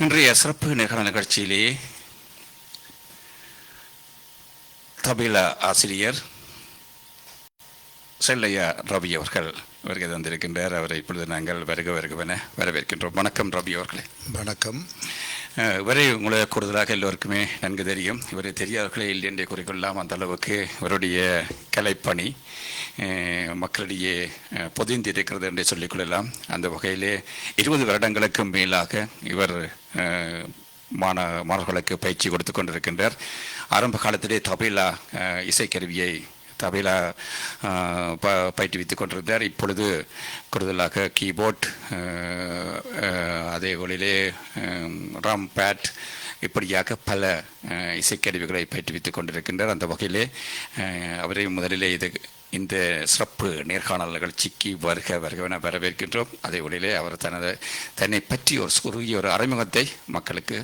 இன்றைய சிறப்பு நிகழ்வு நிகழ்ச்சியிலே தமிழ ஆசிரியர் செல்லையா ரவி அவர்கள் வருகை தந்திருக்கின்றார். அவரை இப்பொழுது நாங்கள் வருக வருகவென வரவேற்கின்றோம். வணக்கம் ரவி அவர்களே. வணக்கம். இவரை உங்களை கூடுதலாக எல்லோருக்குமே நன்கு தெரியும். இவரை தெரியாதவர்களே இல்லை என்றே கூறிக்கொள்ளலாம். அந்த அளவுக்கு இவருடைய கலைப்பணி மக்களிடையே பொதிந்திருக்கிறது என்றே சொல்லிக்கொள்ளலாம் அந்த வகையிலே இருபது வருடங்களுக்கும் மேலாக இவர் மாண மாணவர்களுக்கு பயிற்சி கொடுத்து கொண்டிருக்கின்றார். ஆரம்ப காலத்திலே தபேலா இசைக்கருவியை தபேலா ப பயிற்றுவித்துக் கொண்டிருந்தார். இப்பொழுது கூடுதலாக கீபோர்ட் அதே போலிலே ரம் பேட் இப்படியாக பல இசைக்கருவிகளை பயிற்றுவித்துக் கொண்டிருக்கின்றார். அந்த வகையிலே அவரை முதலிலே இது இந்த சிறப்பு நேர்காணல் நிகழ்ச்சிக்கு வருக வருகவென வரவேற்கின்றோம். அதே வழியிலே அவர் தனது தன்னை பற்றி ஒரு குறுகிய ஒரு அறிமுகத்தை மக்களுக்கு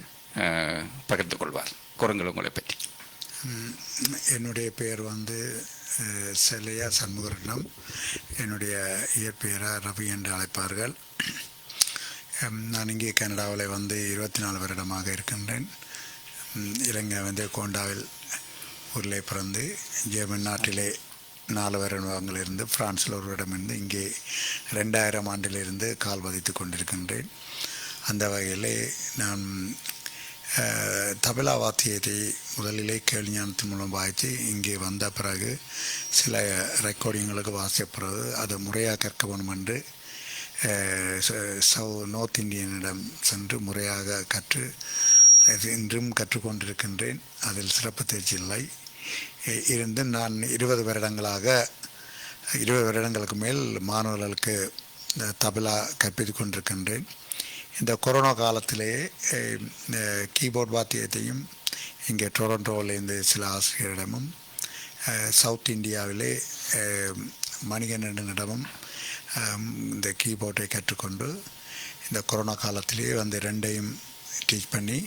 பகிர்ந்து கொள்வார். குரங்கள் உங்களை பற்றி. என்னுடைய பெயர் வந்து செல்லையா சண்முகரட்னம். என்னுடைய இயற்பெயராக ரவி என்று அழைப்பார்கள். நான் இங்கே கனடாவில் வந்து இருபத்தி நாலு வருடமாக இருக்கின்றேன். இலங்கை வந்து கோண்டாவில் ஊரிலே பிறந்து ஜெர்மன் நாட்டிலே நாலு வருடங்களிலிருந்து பிரான்சில் ஒரு இடமிருந்து இங்கே ரெண்டாயிரம் ஆண்டிலிருந்து கால் பதித்து கொண்டிருக்கின்றேன். அந்த வகையிலே நான் தபிலா வாத்தியத்தை முதலிலே கேள்ஞானத்தின் மூலம் வாய்ச்சி இங்கே வந்த பிறகு சில ரெக்கார்டிங்களுக்கு வாசித்த பிறகு அதை முறையாக கற்க வேண்டும் என்று சவு ச- நார்த் இந்தியனிடம் சென்று முறையாக கற்று இன்றும் கற்றுக்கொண்டிருக்கின்றேன். அதில் சிறப்பு தேர்ச்சி இல்லை. இருந்து நான் இருபது வருடங்களாக இருபது வருடங்களுக்கு மேல் மாணவர்களுக்கு இந்த தபலா கற்பித்துக் கொண்டிருக்கின்றேன். இந்த கொரோனா காலத்திலேயே இந்த கீபோர்ட் வாத்தியத்தையும் இங்கே டொரண்டோவிலேருந்து சில ஆசிரியரிடமும் சவுத் இந்தியாவிலே மணிகண்டனிடமும் இந்த கீபோர்டை கற்றுக்கொண்டு இந்த கொரோனா காலத்திலேயே வந்து ரெண்டையும் டீச் பண்ணி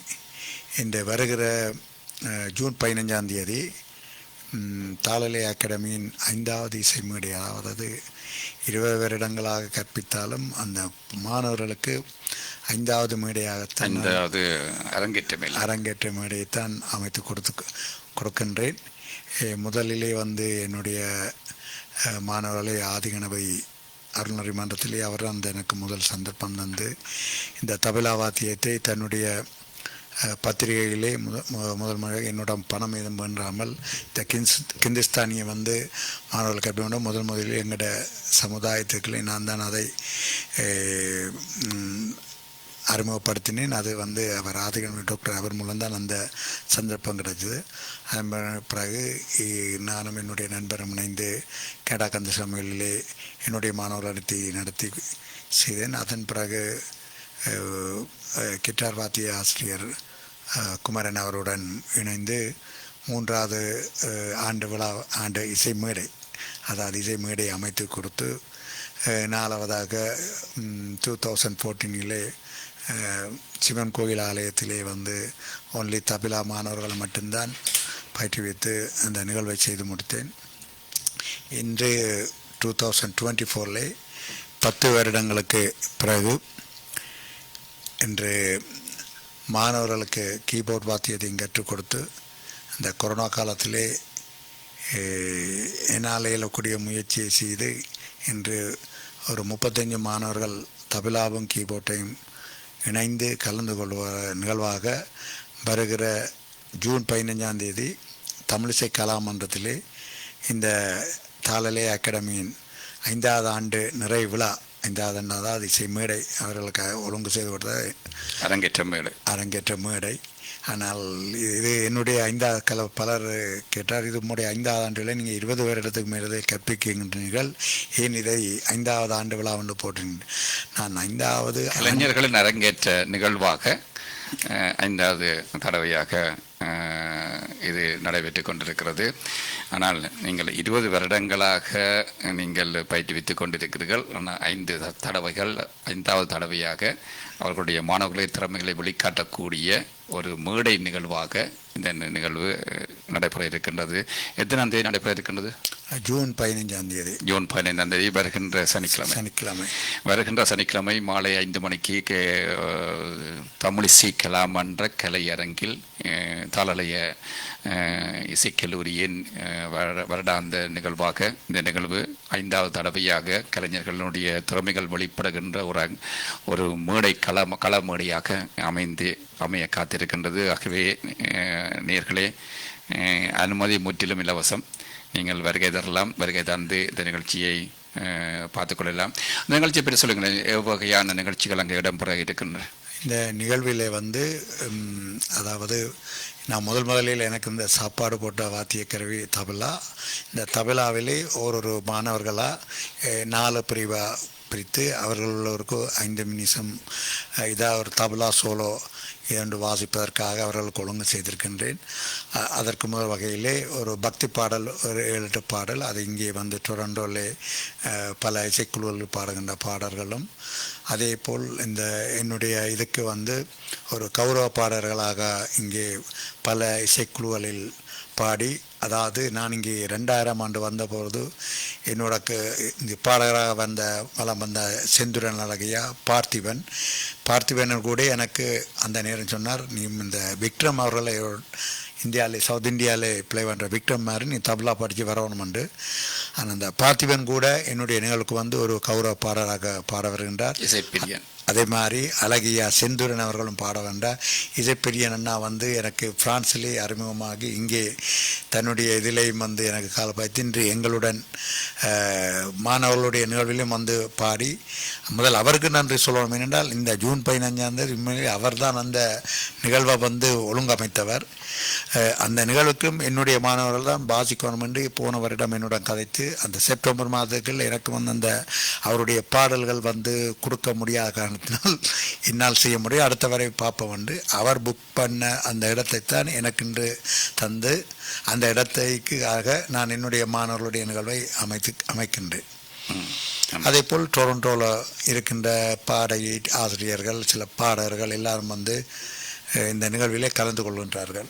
இந்த வருகிற ஜூன் பதினஞ்சாம் தேதி தாளலை அகாடமியின் ஐந்தாவது இசை மேடை அதாவது இருபது வருடங்களாக கற்பித்தாலும் அந்த மாணவர்களுக்கு ஐந்தாவது மேடையாகத்தான் ஐந்தாவது அரங்கேற்ற மேல் அரங்கேற்ற மேடையைத்தான் அமைத்து கொடுத்து கொடுக்கின்றேன். முதலிலே வந்து என்னுடைய மாணவர்களை ஆதிகணபை அருள்நறி மன்றத்திலே அவர் அந்த எனக்கு முதல் சந்தர்ப்பம் தந்து இந்த தபலா வாத்தியத்தை தன்னுடைய பத்திரிகைகளே முதல் முத முதல் முறை என்னோட பணம் எதுவும் வேண்டாமல் இந்த கின்ஸ் கிந்திஸ்தானியை வந்து மாணவர்கள் கற்பிக்க முதல் முதலில் எங்களோட சமுதாயத்துக்குள்ளே நான் தான் அதை அறிமுகப்படுத்தினேன். அது வந்து அவர் ஆதிகன் டாக்டர் அவர் மூலம்தான் அந்த சந்தர்ப்பம் கிடைச்சது. அதன் பிறகு நானும் என்னுடைய நண்பரும் இணைந்து கேடாக்கந்த சமையலிலே என்னுடைய மாணவர் நடத்தி நடத்தி செய்தேன். அதன் பிறகு கிட்டார் வாத்திய ஆசிரியர் குமரன் அவருடன் இணைந்து மூன்றாவது ஆண்டு விழா ஆண்டு இசை மேடை அதாவது இசை மேடை அமைத்து கொடுத்து நாலாவதாக டூ தௌசண்ட் ஃபோர்டீனிலே சிவன் கோயில் ஆலயத்திலே வந்து ஒன்லி தபிலா மாணவர்கள் மட்டும்தான் பயிற்றுவித்து அந்த நிகழ்வை செய்து முடித்தேன். இன்று டூ தௌசண்ட் டுவெண்ட்டி ஃபோரில் பத்து வருடங்களுக்கு பிறகு இன்று மாணவர்களுக்கு கீபோர்ட் வாத்தியத்தையும் கற்றுக் கொடுத்து அந்த கொரோனா காலத்திலே என்னால் இயலக்கூடிய முயற்சியை செய்து இன்று ஒரு முப்பத்தஞ்சு மாணவர்கள் தபிலாவும் கீபோர்ட்டையும் இணைந்து கலந்து கொள்வ நிகழ்வாக வருகிற ஜூன் பதினஞ்சாம் தேதி தமிழிசை கலாமன்றத்திலே இந்த தாளலே அகாடமியின் ஐந்தாவது ஆண்டு நிறைவு விழா ஐந்தாவது அதாவது இசை மேடை. அவர்களுக்கு ஒழுங்கு செய்து கொடுத்த அரங்கேற்ற மேல் அரங்கேற்ற மேடை. ஆனால் இது என்னுடைய ஐந்தாவது கல பலர் கேட்டார் இது உங்களுடைய ஐந்தாவது ஆண்டில் நீங்கள் இருபது வருடத்துக்கு மேலே கற்பிக்கின்றீர்கள். ஏன் இதை ஐந்தாவது ஆண்டு விழா ஒன்று போட்டீங்க நான் ஐந்தாவது கலைஞர்களின் அரங்கேற்ற நிகழ்வாக ஐந்தாவது தடவையாக இது நடைபெற்று கொண்டிருக்கிறது. ஆனால் நீங்கள் இருபது வருடங்களாக நீங்கள் பயிற்றுவித்துக் கொண்டிருக்கிறீர்கள். ஆனால் ஐந்து தடவைகள் ஐந்தாவது தடவையாக அவர்களுடைய மாணவர்களை திறமைகளை வெளிக்காட்டக்கூடிய ஒரு மேடை நிகழ்வாக இந்த நிகழ்வு நடைபெற இருக்கின்றது. எத்தனாம் தேதி நடைபெற இருக்கின்றது? ஜூன் பதினைஞ்சாம் தேதி. ஜூன் பதினைந்தாம் தேதி வருகின்ற சனிக்கிழமை. சனிக்கிழமை. வருகின்ற சனிக்கிழமை மாலை ஐந்து மணிக்கு தமிழிசை கலாமன்ற கலையரங்கில் தாளலய இசைக்கல்லூரியின் வருடாந்த நிகழ்வாக இந்த நிகழ்வு ஐந்தாவது தடவையாக கலைஞர்களுடைய திறமைகள் வெளிப்படுகின்ற ஒரு ஒரு மேடை கள கள மேடையாக அமைந்து அமைய காத்திருக்கின்றது. ஆகவே நேர்களே அனுமதி முற்றிலும் இலவசம். நீங்கள் வருகை தரலாம் வருகை தந்து இந்த நிகழ்ச்சியை பார்த்துக்கொள்ளலாம் இந்த நிகழ்ச்சியை பற்றி சொல்லுங்களேன் எவ்வகையான நிகழ்ச்சிகள் அங்கே இடம்பெற இருக்கின்றன? இந்த நிகழ்விலே வந்து அதாவது நான் முதல் முதலில் எனக்கு இந்த சாப்பாடு போட்ட வாத்திய கருவி தபலா. இந்த தபலாவிலே ஒரு மாணவர்களாக நாலு பிரிவாக பிரித்து அவர்களுக்கு ஐந்து நிமிஷம் இதாக ஒரு தபலா சோலோ இரண்டு வாசிப்பதற்காக அவர்களுக்கு ஒழுங்கு செய்திருக்கின்றேன். அதற்கு முதல் வகையிலே ஒரு பக்தி பாடல் ஒரு ஏழு பாடல் அது இங்கே வந்து டொரண்டோலே பல இசைக்குழுவில் பாடுகின்ற பாடல்களும். அதே போல் இந்த என்னுடைய இதுக்கு வந்து ஒரு கௌரவ பாடல்களாக இங்கே பல இசைக்குழுக்களில் பாடி அதாவது நான் இங்கே ரெண்டாயிரம் ஆண்டு வந்தபொழுது என்னோட க- இந்த பாடகராக வந்த வளம் வந்த செந்துரன் அழகையா பார்த்திபன். பார்த்திபன் கூட எனக்கு அந்த நேரம் சொன்னார் நீ இந்த விக்ரம் அவர்களை இந்தியாவிலே சவுத் இந்தியாவிலே பிளே பண்ணுற விக்ரம் மாதிரி நீ தபலா படித்து வரணுமெண்டு ஆனால் அந்த பார்த்திபன் கூட என்னுடைய நிகழ்வுக்கு வந்து ஒரு கௌரவ பாடலாக பாட வருகின்றார். இசைப்பிரியன். அதே மாதிரி அழகியா செந்துரன் அவர்களும் பாட வேண்டாம் பெரிய அண்ணா வந்து எனக்கு பிரான்சிலே அறிமுகமாகி இங்கே தன்னுடைய இதிலையும் வந்து எனக்கு காலப்பாய்த்தின்றி எங்களுடன் மாணவர்களுடைய நிகழ்விலும் வந்து பாடி முதல் அவருக்கு நன்றி சொல்லணும் ஏனென்றால் இந்த ஜூன் பதினஞ்சாம் தேதி உண்மையிலே அவர்தான் அந்த நிகழ்வை வந்து ஒழுங்கமைத்தவர். அந்த நிகழ்வுக்கும் என்னுடைய மாணவர்கள் தான் பாசிக்கணும் என்று போன வருடம் என்னுடன் கதைத்து அந்த செப்டம்பர் மாதத்தில் எனக்கு வந்து அந்த அவருடைய பாடல்கள் வந்து கொடுக்க முடியாத காரணத்தினால் என்னால் செய்ய முடியும். அடுத்த வரை பார்ப்போம் என்று. அவர் புக் பண்ண அந்த இடத்தைத்தான் எனக்கென்று தந்து அந்த இடத்தைக்கு ஆக நான் என்னுடைய மாணவர்களுடைய நிகழ்வை அமைத்து அமைக்கின்றேன். அதே போல் டொரண்டோவில் இருக்கின்ற பாடகி ஆசிரியர்கள் சில பாடகர்கள் எல்லாரும் வந்து இந்த நிகழ்விலே கலந்து கொள்கின்றார்கள்.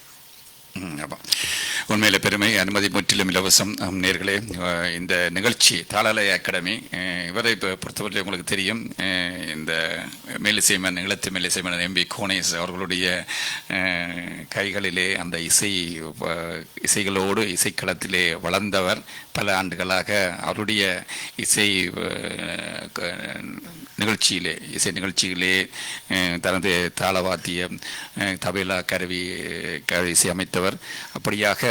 ஆமாம் உண்மையில பெருமை அனுமதி முற்றிலும் இலவசம். நேர்களே இந்த நிகழ்ச்சி தாளலய அகாடமி இவரை இப்போ பொறுத்தவரை உங்களுக்கு தெரியும். இந்த மேலிசைமன் இளத்து மேலிசைமன் எம்பி கோனேஸ் அவர்களுடைய கைகளிலே அந்த இசை இசைகளோடு இசைக்களத்திலே வளர்ந்தவர். பல ஆண்டுகளாக அவருடைய இசை நிகழ்ச்சியிலே இசை நிகழ்ச்சியிலே தனது தாளவாத்தியம் தபேலா கருவி கருவி இசை அமைத்தவர். அப்படியாக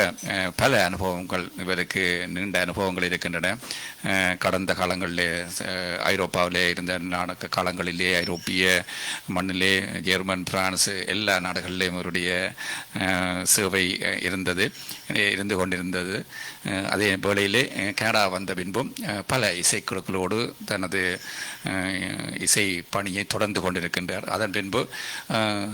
பல அனுபவங்கள் இவருக்கு நீண்ட அனுபவங்கள் இருக்கின்றன. கடந்த காலங்களிலே ஐரோப்பாவிலே இருந்த நாடக காலங்களிலே ஐரோப்பிய மண்ணிலே ஜெர்மன் பிரான்ஸ் எல்லா நாடுகளிலேயும் இவருடைய சேவை இருந்தது இருந்து கொண்டிருந்தது. அதே வேளையிலே கனடா வந்த பின்பும் பல இசைக்குழுக்களோடு தனது இசை பணியை தொடர்ந்து கொண்டிருக்கின்றார். அதன் பின்பு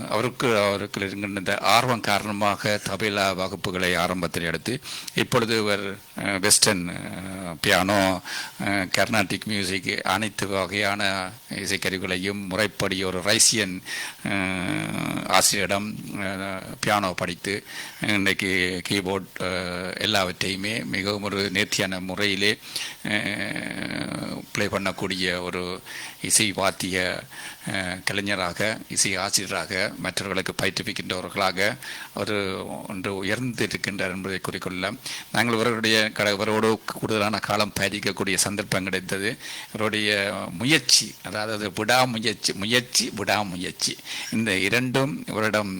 அவருக்கு அவருக்கு இருக்கின்ற இந்த ஆர்வம் காரணமாக தபிலா வகுப்புகளை ஆரம்பத்தில் எடுத்து இப்பொழுது இவர் வெஸ்டர்ன் பியானோ அஹ், கர்நாடிக் மியூசிக் அனைத்து வகையான இசைக்கருவிகளையும் முறைப்படி ஒரு ரைசியன் ஆசிரியரிடம் பியானோ படித்து இன்றைக்கு கீபோர்ட் எல்லாவற்றையுமே மிகவும் ஒரு நேர்த்தியான முறையிலே ப்ளே பண்ணக்கூடிய ஒரு இசை வாத்திய கலைஞராக இசை ஆசிரியராக மற்றவர்களுக்கு பயிற்றுவிக்கின்றவர்களாக ஒரு ஒன்று உயர்ந்திருக்கின்றார் என்பதை குறிக்கொள்ள நாங்கள் இவருடைய கட இவரோடு கூடுதலான காலம் பயணிக்கக்கூடிய சந்தர்ப்பம் கிடைத்தது. இவருடைய முயற்சி அதாவது விடாமுயற்சி முயற்சி விடாமுயற்சி இந்த இரண்டும் இவரிடம்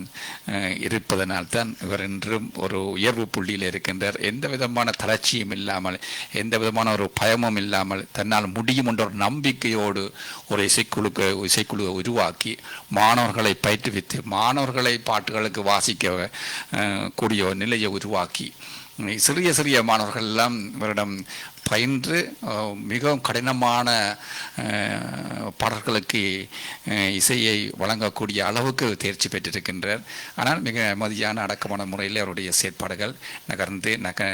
இருப்பதனால் இருப்பதனால்தான் இவர் இன்றும் ஒரு உயர்வு புள்ளியில் இருக்கின்றார். எந்த விதமான தளர்ச்சியும் இல்லாமல் எந்த விதமான ஒரு பயமும் இல்லாமல் தன்னால் முடியும் என்ற ஒரு நம்பிக்கையோடு ஒரு இசைக்குழுக்கு இசைக்குழுவை உருவாக்கி மாணவர்களை பயிற்றுவித்து மாணவர்களை பாட்டுகளுக்கு வாசிக்க கூடிய ஒரு நிலையை உருவாக்கி சிறிய சிறிய மாணவர்கள் எல்லாம் இவரிடம் பயின்று மிகவும் கடினமான பாடல்களுக்கு இசையை வழங்கக்கூடிய அளவுக்கு தேர்ச்சி பெற்றிருக்கின்றார். ஆனால் மிக அமைதியான அடக்கமான முறையில் அவருடைய செயற்பாடுகள் நகர்ந்து நக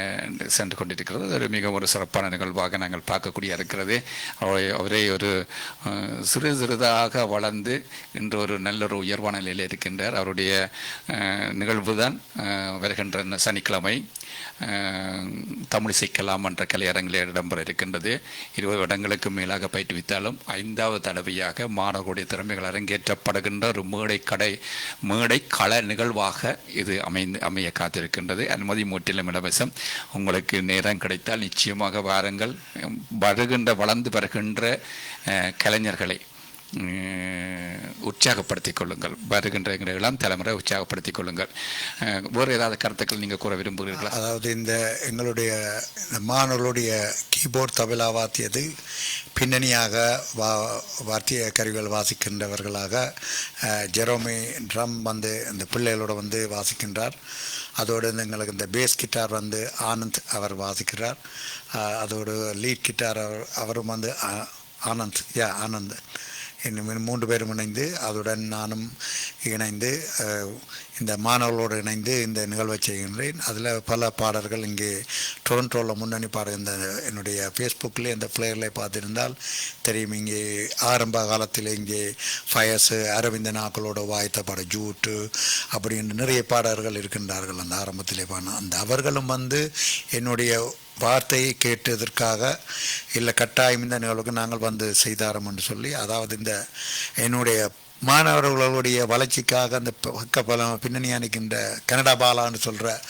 சென்று கொண்டிருக்கிறது. ஒரு மிக ஒரு சிறப்பான நிகழ்வாக நாங்கள் பார்க்கக்கூடிய இருக்கிறது. அவரை அவரே ஒரு சிறு சிறிதாக வளர்ந்து இன்று ஒரு நல்ல ஒரு உயர்வான நிலையில் இருக்கின்றார். அவருடைய நிகழ்வு தான் வருகின்ற சனிக்கிழமை. தமிழ் இசைக்கலாம் என்ற கலையரங்கில் இடம்பெற இருக்கின்றது. இருபது இடங்களுக்கு மேலாக பயிற்றுவித்தாலும் ஐந்தாவது தடவையாக மாணவர்களுடைய திறமைகள் அரங்கேற்றப்படுகின்ற ஒரு மேடை கடை மேடை கள நிகழ்வாக இது அமைந்து அமைய காத்திருக்கின்றது. அனுமதி முற்றிலும் இலவசம். உங்களுக்கு நேரம் கிடைத்தால் நிச்சயமாக வாருங்கள். வருகின்ற வளர்ந்து வருகின்ற கலைஞர்களை உற்சாகப்படுத்திக் கொள்ளுங்கள். வருகின்ற எங்களுடைய இளம் தலைமுறை உற்சாகப்படுத்திக் கொள்ளுங்கள். வேறு ஏதாவது கருத்துக்கள் நீங்கள் கூற விரும்புகிறீர்களா? அதாவது இந்த எங்களுடைய இந்த மாணவர்களுடைய கீபோர்ட் தபிலா வாத்தியது பின்னணியாக வா வாத்திய கருவிகள் வாசிக்கின்றவர்களாக ஜெரோமி ட்ரம் வந்து இந்த பிள்ளைகளோட வந்து வாசிக்கின்றார். அதோடு எங்களுக்கு இந்த பேஸ் கிட்டார் வந்து ஆனந்த் அவர் வாசிக்கிறார். அதோடு லீட் கிட்டார் அவர் அவரும் வந்து ஆ- ஆனந்த் யா ஆனந்த். இன்னும் மூன்று பேரும் இணைந்து அதுடன் நானும் இணைந்து இந்த மாணவர்களோடு இணைந்து இந்த நிகழ்வை செய்கின்றேன். அதில் பல பாடல்கள் இங்கே டொரண்டோவில் முன்னணி பாடல் இந்த என்னுடைய ஃபேஸ்புக்கில் இந்த பிளேயர்களை பார்த்துருந்தால் தெரியும். இங்கே ஆரம்ப காலத்தில் இங்கே ஃபயஸு அரவிந்த நாக்களோட வாய்த்த பாட ஜூட்டு அப்படின்னு நிறைய பாடல்கள் இருக்கின்றார்கள் அந்த ஆரம்பத்திலே. பாடின அந்த அவர்களும் வந்து என்னுடைய வார்த்தையை கேட்டதற்காக இல்லை கட்டாயம் இந்த நிகழ்வுக்கு நாங்கள் வந்து செய்தாரோம் என்று சொல்லி அதாவது இந்த என்னுடைய மாணவர்களுடைய வளர்ச்சிக்காக அந்த பக்க பலம் பின்னணி அணிக்கின்ற கனடா பாலான்னு சொல்கிற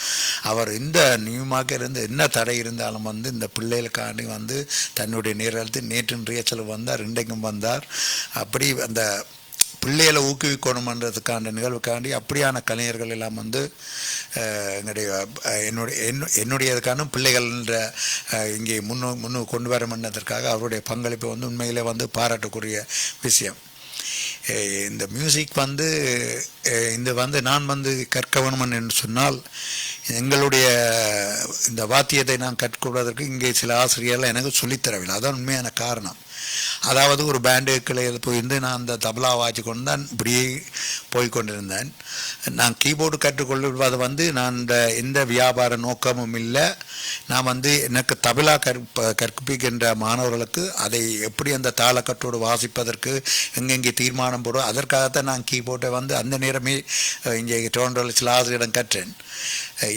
அவர் இந்த நியூமாக்க இருந்து என்ன தடை இருந்தாலும் வந்து இந்த பிள்ளைகளுக்காண்டி வந்து தன்னுடைய நேரத்தில் நேற்று ரியச்சல் வந்தார் இன்றைக்கும் வந்தார். அப்படி அந்த பிள்ளைகளை ஊக்குவிக்கணுமன்றதுக்கான நிகழ்வுக்காண்டி அப்படியான கலைஞர்கள் எல்லாம் வந்து என்னுடைய எங்களுடைய என்னுடைய என்னுடையதுக்கான பிள்ளைகள்ன்ற இங்கே முன்னு முன்னு கொண்டு வரமன்னதற்காக அவருடைய பங்களிப்பு வந்து உண்மையிலே வந்து பாராட்டக்கூடிய விஷயம். இந்த மியூசிக் வந்து இந்த வந்து நான் வந்து கற்க வேணுமன் என்று சொன்னால் எங்களுடைய இந்த வாத்தியத்தை நான் கற்றுக்கொள்வதற்கு இங்கே சில ஆசிரியர்கள் எனக்கு சொல்லித்தரவில்லை அதான் உண்மையான காரணம். அதாவது ஒரு பேண்டுக்களை போயிருந்து நான் அந்த தபலா வாய்ச்சி கொண்டு தான் இப்படியே போய் கொண்டிருந்தேன் நான் கீபோர்டு கற்றுக்கொள்வது வந்து நான் இந்த எந்த வியாபார நோக்கமும் இல்லை. நான் வந்து எனக்கு தபலா கற்ப கற்பிக்கின்ற மாணவர்களுக்கு அதை எப்படி அந்த தாளக்கட்டோடு வாசிப்பதற்கு எங்கெங்கே தீர்மானம் போடும் அதற்காகத்தான் நான் கீபோர்டை வந்து அந்த நேரமே இங்கே டோண்டல் சில ஆசிரியரிடம் கற்றேன்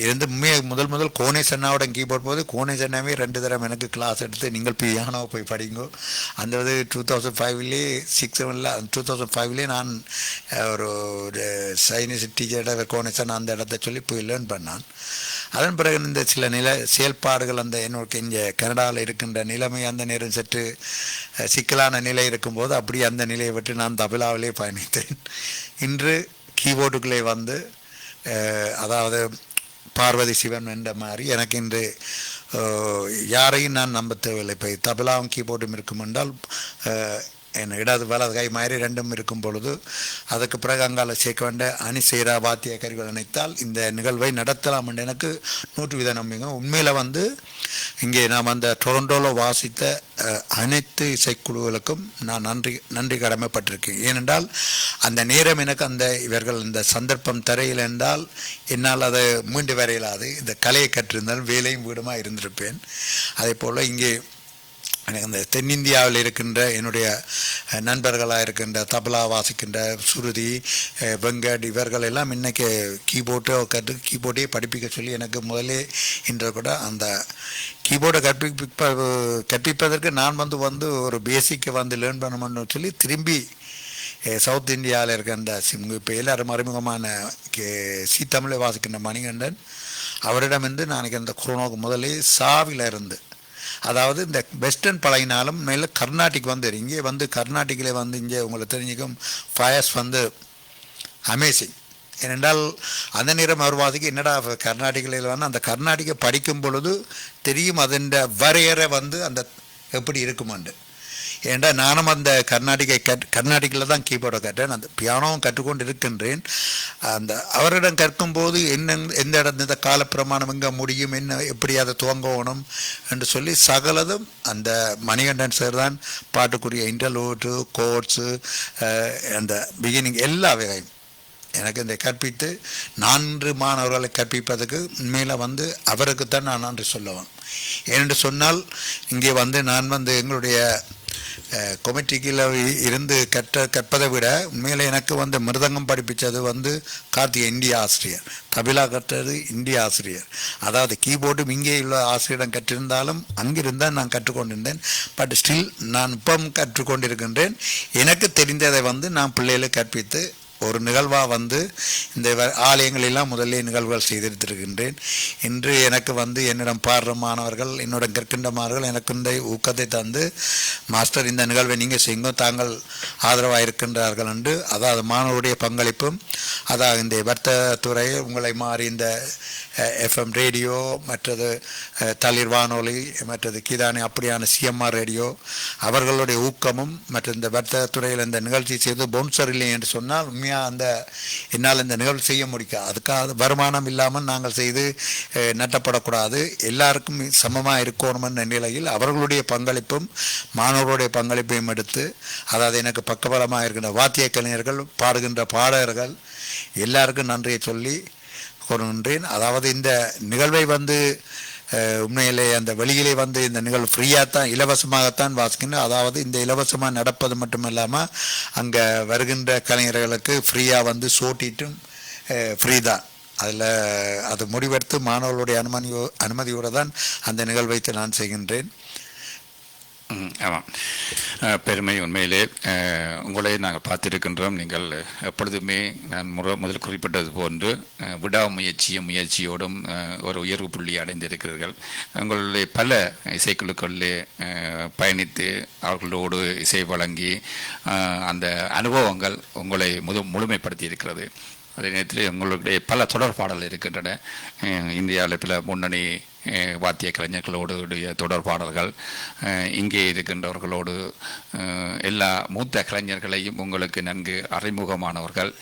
இருந்து முதல் முதல் கோணேஷ் கீபோர்ட் போது கோணேஷ் அண்ணாவே ரெண்டு தரம் எனக்கு கிளாஸ் எடுத்து நீங்கள் பியானோ போய் படிங்கோ. அந்த வந்து டூ தௌசண்ட் ஃபைவ்லேயே சிக்ஸ் செவனில் டூ தௌசண்ட் ஃபைவ்லேயே நான் ஒரு ஒரு சைனீஸ் டீச்சர்கிட்ட கோணேசன் அந்த இடத்த சொல்லி போய் லேர்ன் பண்ணான். அதன் பிறகு இந்த சில நில செயல்பாடுகள் அந்த என்னோட இங்கே கனடாவில் இருக்கின்ற நிலைமை அந்த நேரம் சற்று சிக்கலான நிலை இருக்கும்போது அப்படியே அந்த நிலையை விட்டு நான் தபிலாவிலே பயணித்தேன். இன்று கீபோர்டுக்குள்ளே வந்து அதாவது பார்வதி சிவன் என்ற மாதிரி எனக்கு இன்று யாரையும் நான் நம்ப தேவையில்லை. இப்போ தபலாவும் கீபோர்டும் இருக்கும் என்றால் என் இடது வலது கை மாதிரி ரெண்டும் இருக்கும் பொழுது அதுக்கு பிறகு அங்கால சேர்க்க வேண்ட அணிசெய்ரா வாத்திய கருவிகள் நினைத்தால் இந்த நிகழ்வை நடத்தலாம் என்று எனக்கு நூற்று வித நம்பிக்கை உண்மையில் வந்து இங்கே நாம் அந்த டொரண்டோவில் வாசித்த அனைத்து இசைக்குழுவுகளுக்கும் நான் நன்றி நன்றி கடமைப்பட்டிருக்கேன். ஏனென்றால் அந்த நேரம் எனக்கு அந்த இவர்கள் இந்த சந்தர்ப்பம் தரையில் என்றால் என்னால் அதை மீண்டு வரையிலாது. இந்த கலையை கற்றிருந்தால் வேலையும் வீடுமாக இருந்திருப்பேன். அதே போல் இங்கே இந்த தென்னிந்தியாவில் இருக்கின்ற என்னுடைய நண்பர்களாக இருக்கின்ற தபலா வாசிக்கின்ற சுருதி வெங்கட் இவர்கள் எல்லாம் இன்றைக்கி கீபோர்டோ கற்று கீபோர்டே படிப்பிக்க சொல்லி எனக்கு முதலே இன்று கூட அந்த கீபோர்டை கற்பிப்ப கற்பிப்பதற்கு நான் வந்து வந்து ஒரு பேசிக்கை வந்து லேர்ன் பண்ணணும்னு சொல்லி திரும்பி சவுத் இந்தியாவில் இருக்கின்ற அந்த இப்போ எல்லாரும் அறிமுகமான கே- சி தமிழை வாசிக்கின்ற மணிகண்டன் அவரிடமிருந்து நான் இந்த குரோனோக்கு முதலே சாவில இருந்து அதாவது இந்த வெஸ்டர்ன் பழகினாலும் மேலே கர்நாடிக் வந்து இங்கே வந்து கர்நாடிக்கில் வந்து இங்கே உங்களுக்கு தெரிஞ்சுக்கும் ஃபயர்ஸ் வந்து அமேசிங் ஏனென்றால் அந்த நேரம் வருவாதிக்கு என்னடா கர்நாடிகில் வந்து அந்த கர்நாடிகை படிக்கும் பொழுது தெரியும் அதன் வரையறை வந்து அந்த எப்படி இருக்குமெண்டு ஏன்டா நானும் அந்த கர்நாடிகை கட் கர்நாடிகில் தான் கீபோர்டை கற்றேன் அந்த பியானோவும் கற்றுக்கொண்டு இருக்கின்றேன் அந்த அவரிடம் கற்கும்போது என்ன எந்த இடம் இந்த காலப்பிரமாணம் எங்கே முடியும் என்ன எப்படி அதை துவங்கணும் என்று சொல்லி சகலதும் அந்த மணிகண்டன் சார் தான் பாட்டுக்குரிய இன்டர்லூட்டு கோட்ஸு அந்த பிகினிங் எல்லா வகையும் எனக்கு இந்த கற்பித்து நான்கு மாணவர்களை கற்பிப்பதற்கு உண்மையில் வந்து அவருக்கு தான் நான் நன்றி சொல்லுவேன். ஏனென்று சொன்னால் இங்கே வந்து நான் வந்து எங்களுடைய கொமிட்டிக்கில் இருந்து கற்ற கற்பதை விட உண்மையில் எனக்கு வந்து மிருதங்கம் படிப்பித்தது வந்து கார்த்திகை இந்திய ஆசிரியர். தபிலா கற்றது இந்திய ஆசிரியர். அதாவது கீபோர்டும் இங்கே உள்ள ஆசிரியரிடம் கற்றிருந்தாலும் அங்கிருந்தான் நான் கற்றுக்கொண்டிருந்தேன். பட் ஸ்டில் நான் இப்பம் கற்றுக்கொண்டிருக்கின்றேன். எனக்கு தெரிந்ததை வந்து நான் பிள்ளைகளுக்கு கற்பித்து ஒரு நிகழ்வாக வந்து இந்த வ- ஆலயங்களெல்லாம் முதல்ல நிகழ்வுகள் செய்திருக்கின்றேன் இன்று எனக்கு வந்து என்னிடம் பாடுற மாணவர்கள் என்னுடன் கற்கின்ற மாணவர்கள் எனக்கு இந்த ஊக்கத்தை தந்து மாஸ்டர் இந்த நிகழ்வை நீங்கள் செய்யுங்க தாங்கள் ஆதரவாக இருக்கின்றார்கள் என்று அதாவது மாணவருடைய பங்களிப்பும் அதாவது இந்த வர்த்தகத்துறை உங்களை மாறி இந்த எஃப்எம் ரேடியோ மற்றது தளிர் வானொலி மற்றது கீதானி அப்படியான சிஎம்ஆர் ரேடியோ அவர்களுடைய ஊக்கமும் மற்ற இந்த வர்த்தகத்துறையில் இந்த நிகழ்ச்சி செய்து பவுன்சர் இல்லை என்று சொன்னால் உண்மையாக அந்த என்னால் இந்த நிகழ்வு செய்ய முடியும் அதுக்காக வருமானம் இல்லாமல் நாங்கள் செய்து நட்டப்படக்கூடாது எல்லாருக்கும் சமமாக இருக்கணுமென்ற நிலையில் அவர்களுடைய பங்களிப்பும் மாணவர்களுடைய பங்களிப்பையும் எடுத்து அதாவது எனக்கு பக்கபலமாக இருக்கின்ற வாத்திய கலைஞர்கள் பாடுகின்ற பாடகர்கள் எல்லாருக்கும் நன்றியை சொல்லி கூறுகின்றேன் அதாவது இந்த நிகழ்வை வந்து உண்மையிலே அந்த வெளியிலே வந்து இந்த நிகழ்வு ஃப்ரீயாக தான் இலவசமாகத்தான் வாசிக்கணும் அதாவது இந்த இலவசமாக நடப்பது மட்டும் இல்லாமல் அங்கே வருகின்ற கலைஞர்களுக்கு ஃப்ரீயாக வந்து சோட்டிட்டும் ஃப்ரீ தான் அதில் அது முடிவெடுத்து மாணவர்களுடைய அனுமதியோ அனுமதியோடு தான் அந்த நிகழ்வை நான் செய்கின்றேன். ஆமாம் பெருமை உண்மையிலே உங்களை நாங்கள் பார்த்திருக்கின்றோம். நீங்கள் எப்பொழுதுமே நான் முற முதல் குறிப்பிட்டது போன்று விடாமுயற்சியும் முயற்சியோடும் ஒரு உயர்வு புள்ளி அடைந்திருக்கிறீர்கள். உங்களுடைய பல இசைக்குழுக்களிலே பயணித்து அவர்களோடு இசை வழங்கி அந்த அனுபவங்கள் உங்களை முழு முழுமைப்படுத்தி இருக்கிறது அதே நேரத்தில் உங்களுடைய பல தொடர் பாடல் இருக்கின்றன இந்தியாவில் பல முன்னணி வாத்திய கலைஞர்களோடு தொடர் பாடல்கள் இங்கே இருக்கின்றவர்களோடு எல்லா மூத்த கலைஞர்களையும் உங்களுக்கு நன்கு அறிமுகமானவர்கள்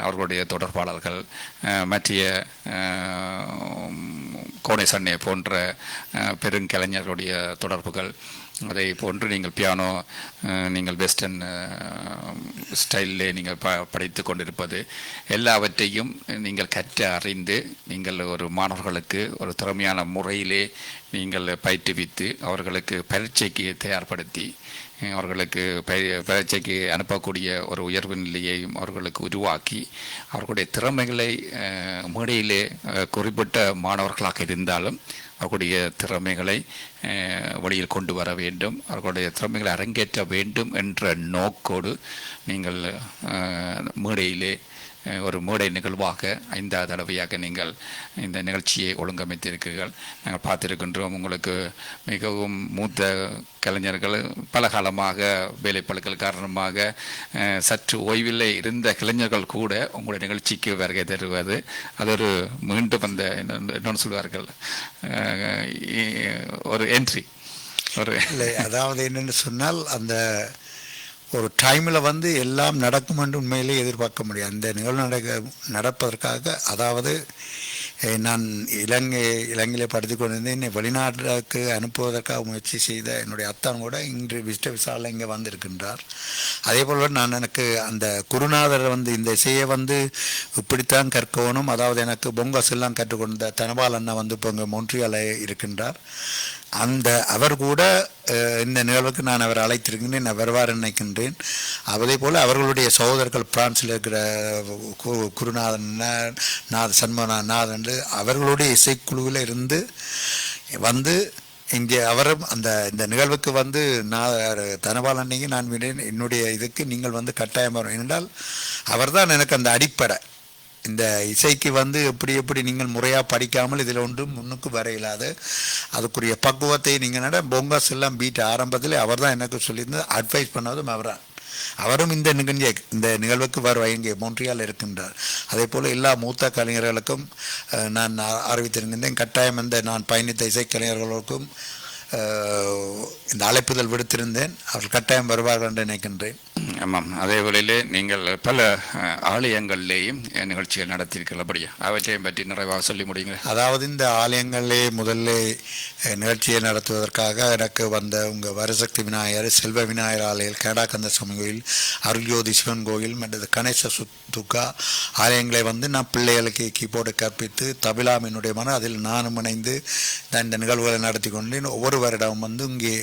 அவர்களுடைய தொடர் பாடல்கள் மற்றிய மற்றைய கோணை போன்ற பெருங்கலைஞர்களுடைய தொடர்புகள் அதை போன்று நீங்கள் பியானோ நீங்கள் வெஸ்டர்ன் ஸ்டைலிலே நீங்கள் ப படித்து கொண்டிருப்பது எல்லாவற்றையும் நீங்கள் கற்று அறிந்து நீங்கள் ஒரு மாணவர்களுக்கு ஒரு திறமையான முறையிலே நீங்கள் பயிற்றுவித்து அவர்களுக்கு பரீட்சைக்கு தயார்படுத்தி அவர்களுக்கு பய- பரீட்சைக்கு அனுப்பக்கூடிய ஒரு உயர்வு நிலையையும் அவர்களுக்கு உருவாக்கி அவர்களுடைய திறமைகளை மேடையிலே குறிப்பிட்ட மாணவர்களாக இருந்தாலும் அவர்களுடைய திறமைகளை வழியில் கொண்டு வர வேண்டும் அவர்களுடைய திறமைகளை அரங்கேற்ற வேண்டும் என்ற நோக்கோடு நீங்கள் மேடையிலே ஒரு மேடை நிகழ்வாக ஐந்தாவது தடவையாக நீங்கள் இந்த நிகழ்ச்சியை ஒழுங்கமைத்திருக்கிறீர்கள். நாங்கள் பார்த்திருக்கின்றோம் உங்களுக்கு மிகவும் மூத்த கலைஞர்கள் பல காலமாக வேலைப்பழுக்கள் காரணமாக சற்று ஓய்வில்லை இருந்த கலைஞர்கள் கூட உங்களுடைய நிகழ்ச்சிக்கு வருகை தருவது. அது ஒரு மீண்டும் அந்த என்னென்னு சொல்வார்கள். ஒரு என்ட்ரி ஒரு இல்லை அதாவது என்னென்னு சொன்னால் அந்த ஒரு டைமில் வந்து எல்லாம் நடக்கும் என்று உண்மையிலே எதிர்பார்க்க முடியாது. அந்த நிகழ்வு நடக்க நடப்பதற்காக அதாவது நான் இலங்கை இலங்கையிலே படித்து கொண்டிருந்தேன். என்னை வெளிநாட்டுக்கு அனுப்புவதற்காக முயற்சி செய்த என்னுடைய அத்தான் கூட இன்று விஷ்ட விசாலில் இங்கே வந்திருக்கின்றார். அதே போல் நான் எனக்கு அந்த குருநாதர் வந்து இந்த இசையை வந்து இப்படித்தான் கற்கணும். அதாவது எனக்கு பொங்கஸ் எல்லாம் கற்றுக்கொண்ட தனபால் அண்ணா வந்து இப்போ இங்கே மொன்றியால இருக்கின்றார். அந்த அவர் கூட இந்த நிகழ்வுக்கு நான் அவர் அழைத்திருக்கின்றேன் நான் வருவார் நினைக்கின்றேன். அதே போல் அவர்களுடைய சகோதரர்கள் பிரான்ஸில் இருக்கிற கு- குருநாதன் நாத நாத் நாதன் அவர்களுடைய இசைக்குழுவில் இருந்து வந்து இங்கே அவரும் அந்த இந்த நிகழ்வுக்கு வந்து நான் தனபால் அன்னைக்கு நான் என்னுடைய இதுக்கு நீங்கள் வந்து கட்டாயம் வரும் ஏனென்றால் அவர்தான் எனக்கு அந்த அடிப்படை. இந்த இசைக்கு வந்து எப்படி எப்படி நீங்கள் முறையாக படிக்காமல் இதில் ஒன்றும் முன்னுக்கு வர இல்லாது அதுக்குரிய பக்குவத்தை நீங்கள் நட பொங்கஸ் எல்லாம் பீட் ஆரம்பத்தில் அவர் தான் எனக்கு சொல்லியிருந்தது அட்வைஸ் பண்ணதும் அவர்தான். அவரும் இந்த நிகழ்ச்சி இந்த நிகழ்வுக்கு வருவார் இங்கே மொன்றியால் இருக்கின்றார். அதே போல் எல்லா மூத்த கலைஞர்களுக்கும் நான் அறிவித்திருக்கின்றேன். கட்டாயம் இந்த நான் பயணித்த இசைக்கலைஞர்களுக்கும் இந்த அழைப்புதல் விடுத்திருந்தேன். அவர்கள் கட்டாயம் வருவார்கள் என்று நினைக்கின்றேன். ஆமாம். அதே வேளையிலே நீங்கள் பல ஆலயங்களிலேயும் நிகழ்ச்சிகள் நடத்தியிருக்கிறபடியா அவற்றையும் பற்றி நிறைவாக சொல்லி முடியுங்க அதாவது இந்த ஆலயங்களிலே முதல்ல நிகழ்ச்சியை நடத்துவதற்காக எனக்கு வந்த உங்கள் வரசக்தி விநாயகர் செல்வ விநாயகர் ஆலயம் கனடாகந்த சுவாமி கோயில் அருள்ஜோதி சிவன் கோயில் மற்றது கணேச சுத்துக்கா ஆலயங்களை வந்து நான் பிள்ளைகளுக்கு கீபோர்டு கற்பித்து தபிலாம் என்னுடைய மன அதில் நானும் இணைந்து இந்த நிகழ்வுகளை நடத்தி கொண்டேன். ஒவ்வொரு வருடம் வந்து இங்கே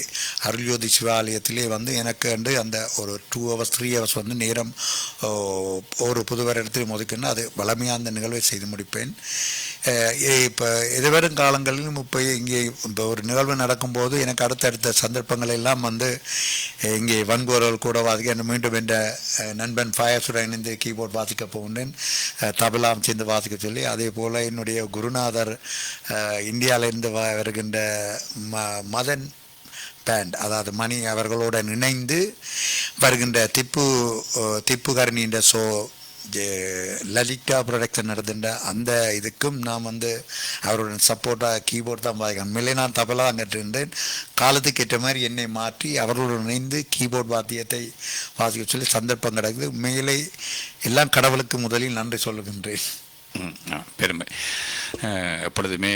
அருள்ஜோதி சிவாலயத்திலே வந்து எனக்கு வந்து அந்த ஒரு டூ ஹவர்ஸ் த்ரீ ஹவர்ஸ் வந்து நேரம் ஒரு புது வருடத்தில் ஒதுக்குன்னு அது வளமையாக அந்த நிகழ்வை செய்து முடிப்பேன். இப்போ எதிர்வரும் காலங்களிலும் இப்போ இங்கே இப்போ ஒரு நிகழ்வு நடக்கும்போது எனக்கு அடுத்தடுத்த சந்தர்ப்பங்கள் எல்லாம் வந்து இங்கே வன்கோரல் கூட வாசிக்க மீண்டும் என்ற நண்பன் ஃபயசுடன் இணைந்து கீபோர்ட் வாசிக்க போகின்றேன். தபலாம் சேர்ந்து வாசிக்க சொல்லி அதே போல் என்னுடைய குருநாதர் இந்தியாவிலேருந்து இந்தியாவிலிருந்து வ வருகின்ற ம மதன் பேண்ட் அதாவது மணி அவர்களுடன் இணைந்து வருகின்ற திப்பு அஹ், திப்பு கரணின்ற ஷோ லலிதா ப்ரொடக்ஷன் நடந்துட்ட அந்த இதுக்கும் நான் வந்து அவருடன் சப்போர்ட்டாக கீபோர்ட் தான் வாய்க்கணும் உண்மையிலே நான் தபலா கற்றிருந்தேன் காலத்துக்கு ஏற்ற மாதிரி என்னை மாற்றி அவர்களுடன் இணைந்து கீபோர்ட் வாத்தியத்தை வாசிக்க சொல்லி சந்தர்ப்பம் கிடக்குது. மேலே எல்லாம் கடவுளுக்கு முதலில் நன்றி சொல்லுகின்றேன். பெருமை. எப்பொழுதுமே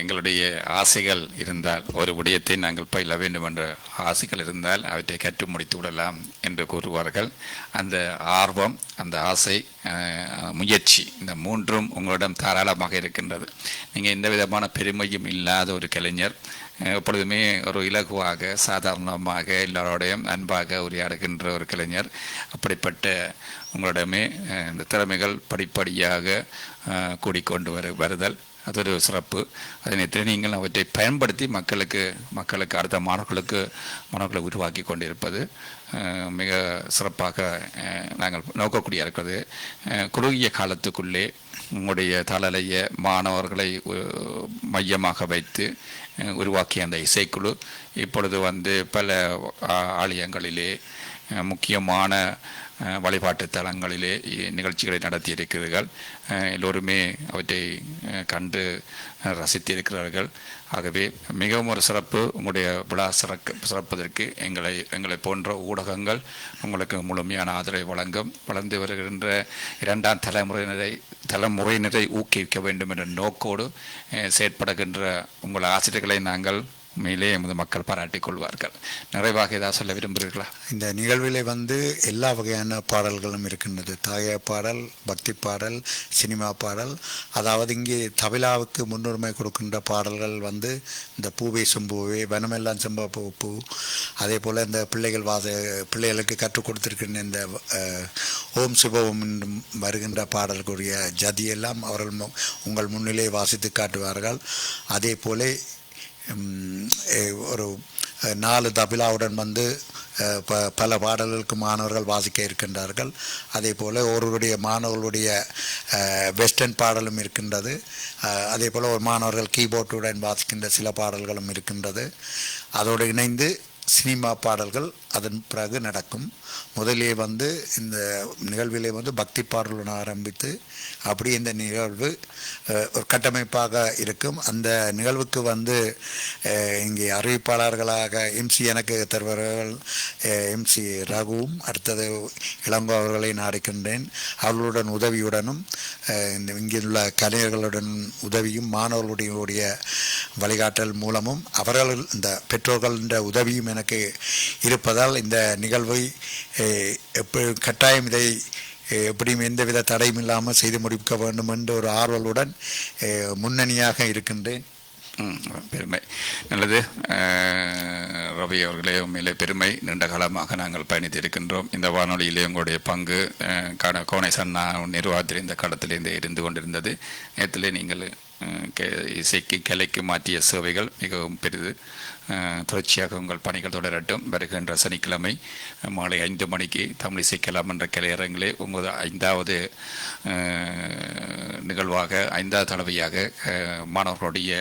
எங்களுடைய ஆசைகள் இருந்தால் ஒரு விடயத்தை நாங்கள் பயில வேண்டும் என்ற ஆசைகள் இருந்தால் அவற்றை கற்று முடித்து விடலாம் என்று கூறுவார்கள். அந்த ஆர்வம் அந்த ஆசை முயற்சி இந்த மூன்றும் உங்களிடம் தாராளமாக இருக்கின்றது. நீங்கள் எந்த விதமான பெருமையும் இல்லாத ஒரு கலைஞர் எப்பொழுதுமே ஒரு இலகுவாக சாதாரணமாக எல்லாரோடையும் அன்பாக உரையாடுகின்ற ஒரு கலைஞர். அப்படிப்பட்ட உங்களிடமே இந்த திறமைகள் படிப்படியாக கூடிக்கொண்டு வரு வருதல். அது ஒரு சிறப்பு. அதனை நீங்கள் அவற்றை பயன்படுத்தி மக்களுக்கு மக்களுக்கு அடுத்த மாணவர்களுக்கு மாணவர்களை உருவாக்கி கொண்டிருப்பது மிக சிறப்பாக நாங்கள் நோக்கக்கூடிய இருக்கிறது. குறுகிய காலத்துக்குள்ளே உங்களுடைய தளலைய மாணவர்களை மையமாக வைத்து உருவாக்கிய அந்த இசைக்குழு இப்பொழுது வந்து பல ஆ- ஆலயங்களிலே முக்கியமான வழிபாட்டு தலங்களிலே நிகழ்ச்சிகளை நடத்தியிருக்கிறீர்கள். எல்லோருமே அவற்றை கண்டு ரசித்திருக்கிறார்கள். ஆகவே மிகவும் ஒரு சிறப்பு உங்களுடைய விழா சிறக்க சிறப்பதற்கு எங்களை எங்களை போன்ற ஊடகங்கள் உங்களுக்கு முழுமையான ஆதரவை வழங்கும். வளர்ந்து வருகின்ற இரண்டாம் தலைமுறையினரை தலைமுறையினரை ஊக்குவிக்க வேண்டும் என்ற நோக்கோடு செயற்படுகின்ற உங்கள் ஆசிரியர்களை நாங்கள் உண்மையிலே எமது மக்கள் பாராட்டிக் கொள்வார்கள். நிறைவாக ஏதாவது சொல்ல விரும்புகிறீர்களா? இந்த நிகழ்விலே வந்து எல்லா வகையான பாடல்களும் இருக்கின்றது. தாய பாடல் பக்தி பாடல் சினிமா பாடல். அதாவது இங்கே தபிலாவுக்கு முன்னுரிமை கொடுக்கின்ற பாடல்கள் வந்து இந்த பூவே செம்பூவே வனமெல்லாம் செம்பா பூ பூ. அதே போல் இந்த பிள்ளைகள் வாத பிள்ளைகளுக்கு கற்றுக் கொடுத்துருக்கின்ற இந்த ஓம் சிவோம் வருகின்ற பாடலுக்குரிய ஜதியெல்லாம் அவர்கள் உங்கள் முன்னிலே வாசித்து காட்டுவார்கள். அதே போல ஒரு நாலு தபிலாவுடன் வந்து ப பல பாடல்களுக்கு மாணவர்கள் வாசிக்க இருக்கின்றார்கள். அதே போல் ஒருவருடைய மாணவர்களுடைய வெஸ்டர்ன் பாடலும் இருக்கின்றது. அதே போல் ஒரு மாணவர்கள் கீபோர்டுடன் வாசிக்கின்ற சில பாடல்களும் இருக்கின்றது. அதோடு இணைந்து சினிமா பாடல்கள் அதன் பிறகு நடக்கும். முதலே வந்து இந்த நிகழ்விலே வந்து பக்தி பாடலுடன் ஆரம்பித்து அப்படி இந்த நிகழ்வு ஒரு கட்டமைப்பாக இருக்கும். அந்த நிகழ்வுக்கு வந்து இங்கே அறிவிப்பாளர்களாக எம்சி எனக்கு தருபவர்கள் எம்சி ரகுவும் அடுத்தது இளங்கோ அவர்களை நாடுகின்றேன் அவர்களுடன் உதவியுடனும் இந்த இங்குள்ள கலைஞர்களுடன் உதவியும் மாணவர்களுடைய வழிகாட்டல் மூலமும் அவர்கள் இந்த பெற்றோர்களின் உதவியும் எனக்கு இருப்பதால் இந்த நிகழ்வை எப்படி கட்டாயம் இதை எப்படியும் எந்தவித தடையும் இல்லாமல் செய்து முடிக்க வேண்டும் என்ற ஒரு ஆர்வலுடன் முன்னணியாக இருக்கின்றேன். பெருமை. நல்லது. ரவி அவர்களே உண்மையிலே பெருமை. நீண்ட காலமாக நாங்கள் பயணித்து இருக்கின்றோம். இந்த வானொலியிலே உங்களுடைய பங்கு அஹ், கோனை சன்னா நிர்வாகத்தில் இந்த காலத்திலிருந்து இருந்து கொண்டிருந்தது. நேரத்திலே நீங்கள் இசைக்கு கலைக்கு மாற்றிய சேவைகள் மிகவும் பெரிது. தொடர்ச்சியாக உங்கள் பணிகள் தொடரட்டும். வருகின்ற சனிக்கிழமை மாலை ஐந்து மணிக்கு தமிழ் இசைக்கலாம் என்ற கலையரங்கிலே உங்களது ஐந்தாவது நிகழ்வாக ஐந்தாவது தடவையாக மாணவர்களுடைய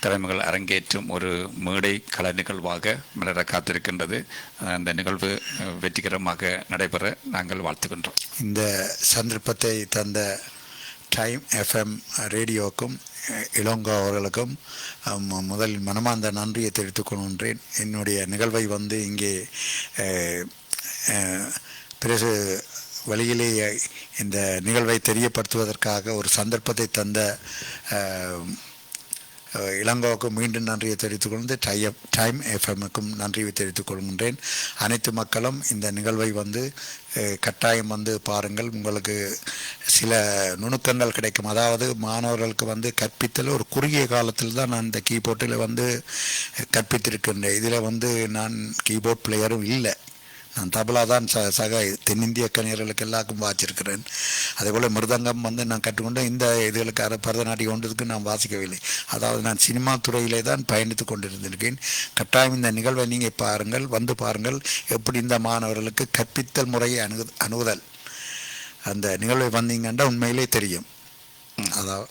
திறமைகள் அரங்கேற்றும் ஒரு மேடை கலை நிகழ்வாக மலர காத்திருக்கின்றது. அந்த நிகழ்வு வெற்றிகரமாக நடைபெற நாங்கள் வாழ்த்துகின்றோம். இந்த சந்தர்ப்பத்தை தந்த டைம் எஃப்எம் ரேடியோக்கும் இளங்கோ அவர்களுக்கும் முதல் மனமார்ந்த நன்றியை தெரிவித்துக் கொள்கின்றேன். என்னுடைய நிகழ்வை வந்து இங்கே பிறகு வழியிலேயே பிரசு இந்த நிகழ்வை தெரியப்படுத்துவதற்காக ஒரு சந்தர்ப்பத்தை தந்த இளங்கோவுக்கும் மீண்டும் நன்றியை தெரிவித்துக் கொண்டு டைப் டைம் எஃப்எம்முக்கும் நன்றியை தெரிவித்துக் கொள்கின்றேன். அனைத்து மக்களும் இந்த நிகழ்வை வந்து கட்டாயம் வந்து பாருங்கள். உங்களுக்கு சில நுணுக்கங்கள் கிடைக்கும். அதாவது மாணவர்களுக்கு வந்து கற்பித்தல் ஒரு குறுகிய காலத்தில் தான் நான் இந்த கீபோர்டில் வந்து கற்பித்திருக்கின்றேன். இதில் வந்து நான் கீபோர்ட் பிளேயரும் இல்லை. நான் தபலா தான் ச சக தென்னிந்திய கணியர்களுக்கு எல்லாருக்கும் வாச்சிருக்கிறேன். அதேபோல் மிருதங்கம் வந்து நான் கற்றுக்கொண்டேன் இந்த இதுகளுக்கு பரதநாட்டியம் ஒன்றதுக்கு நான் வாசிக்கவில்லை. அதாவது நான் சினிமா துறையிலே தான் பயணித்து கொண்டிருந்திருக்கேன். கட்டாயம் இந்த நிகழ்வை நீங்கள் பாருங்கள் வந்து பாருங்கள். எப்படி இந்த மாணவர்களுக்கு கற்பித்தல் முறையை அணுகு அணுகுதல். அந்த நிகழ்வை வந்தீங்கன்னா உண்மையிலே தெரியும். அதாவது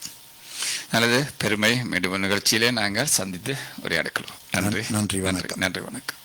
நல்லது. பெருமை. மீண்டும் நிகழ்ச்சியிலே நாங்கள் சந்தித்து உரையாடுகிறோம். நன்றி. நன்றி, வணக்கம். நன்றி வணக்கம்.